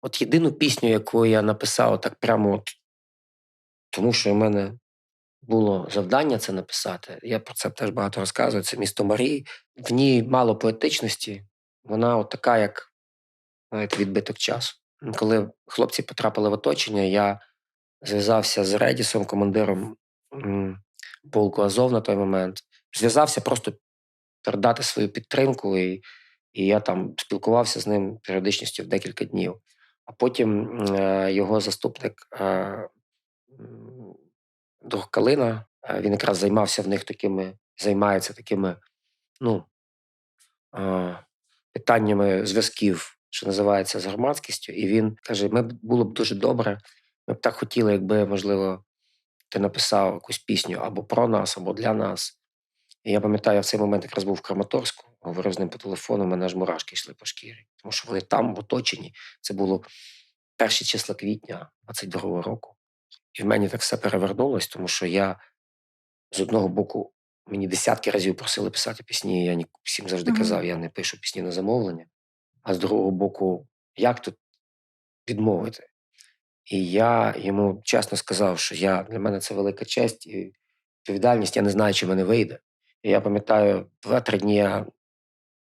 От єдину пісню, яку я написав так прямо от тому що в мене було завдання це написати. Я про це теж багато розказую. Це місто Марії. В ній мало поетичності. Вона от така, як знаєте, відбиток часу. Коли хлопці потрапили в оточення, я зв'язався з Редісом, командиром полку Азов на той момент. Зв'язався просто передати свою підтримку, і, і я там спілкувався з ним періодичністю в декілька днів. А потім е, його заступник е, друг Калина, е, він якраз займався в них такими, займається такими, ну, питаннями зв'язків, що називається з громадськістю. І він каже: ми було б дуже добре. Ми б так хотіли, якби, можливо, ти написав якусь пісню або про нас, або для нас. І я пам'ятаю, я в цей момент якраз був в Краматорську, говорив з ним по телефону, у мене аж мурашки йшли по шкірі. Тому що вони там в оточенні. Це було перші числа квітня 22-го року. І в мені так все перевернулось, тому що я з одного боку мені десятки разів просили писати пісні. Я всім завжди Мгм. казав, я не пишу пісні на замовлення. А з другого боку, як тут відмовити? І я йому чесно сказав, що я, для мене це велика честь і відповідальність, я не знаю, чи мене вийде. І я пам'ятаю, два-три дні я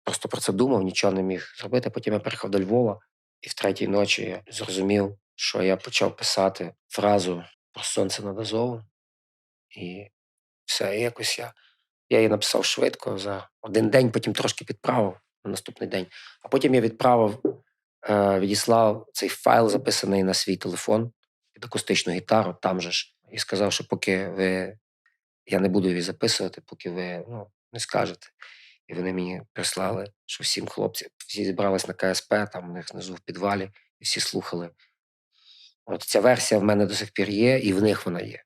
просто про це думав, нічого не міг зробити. Потім я приїхав до Львова, і в третій ночі я зрозумів, що я почав писати фразу про сонце над Азовом. І все, і якось я, я її написав швидко за один день, потім трошки підправив на наступний день. А потім я відправив, е, відіслав цей файл, записаний на свій телефон під акустичну гітару, там же ж, і сказав, що поки ви я не буду її записувати, поки ви ну, не скажете. І вони мені прислали, що всім хлопці, всі зібрались на КСП, там у них знизу в підвалі, і всі слухали. От ця версія в мене до сих пір є, і в них вона є.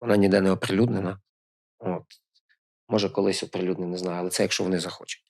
Вона ніде не оприлюднена. От. Може, колись оприлюднена, не знаю, але це якщо вони захочуть.